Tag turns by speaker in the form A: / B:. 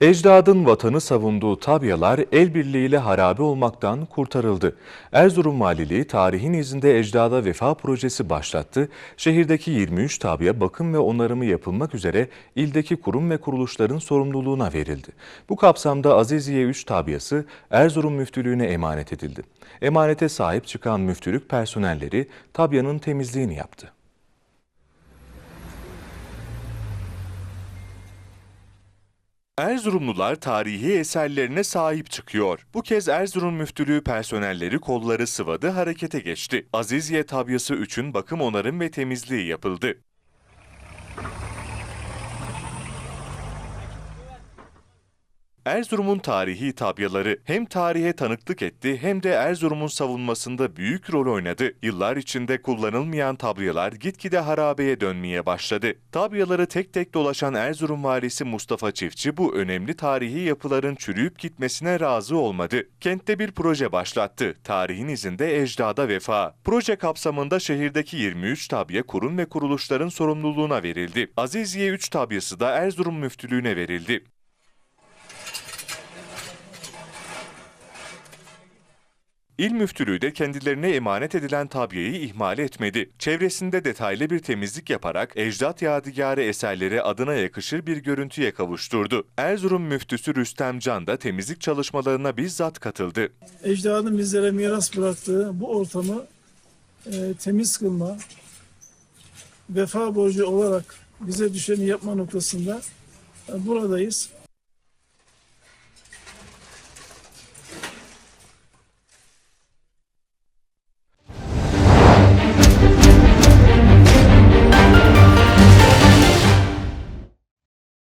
A: Ecdadın vatanı savunduğu tabyalar el birliğiyle harabe olmaktan kurtarıldı. Erzurum Valiliği tarihin izinde ecdada vefa projesi başlattı. Şehirdeki 23 tabya bakım ve onarımı yapılmak üzere ildeki kurum ve kuruluşların sorumluluğuna verildi. Bu kapsamda Aziziye 3 tabyası Erzurum Müftülüğü'ne emanet edildi. Emanete sahip çıkan müftülük personelleri tabyanın temizliğini yaptı. Erzurumlular tarihi eserlerine sahip çıkıyor. Bu kez Erzurum Müftülüğü personelleri kolları sıvadı, harekete geçti. Aziziye tabyası 3'ün bakım onarım ve temizliği yapıldı. Erzurum'un tarihi tabyaları hem tarihe tanıklık etti hem de Erzurum'un savunmasında büyük rol oynadı. Yıllar içinde kullanılmayan tabyalar gitgide harabeye dönmeye başladı. Tabyaları tek tek dolaşan Erzurum valisi Mustafa Çiftçi bu önemli tarihi yapıların çürüyüp gitmesine razı olmadı. Kentte bir proje başlattı. Tarihin izinde ecdada vefa. Proje kapsamında şehirdeki 23 tabya kurum ve kuruluşların sorumluluğuna verildi. Aziziye 3 tabyası da Erzurum Müftülüğü'ne verildi. İl müftülüğü de kendilerine emanet edilen tabyayı ihmal etmedi. Çevresinde detaylı bir temizlik yaparak ecdat yadigarı eserleri adına yakışır bir görüntüye kavuşturdu. Erzurum müftüsü Rüstem Can da temizlik çalışmalarına bizzat katıldı.
B: ecdadın bizlere miras bıraktığı bu ortamı e, temiz kılma, vefa borcu olarak bize düşeni yapma noktasında e, buradayız.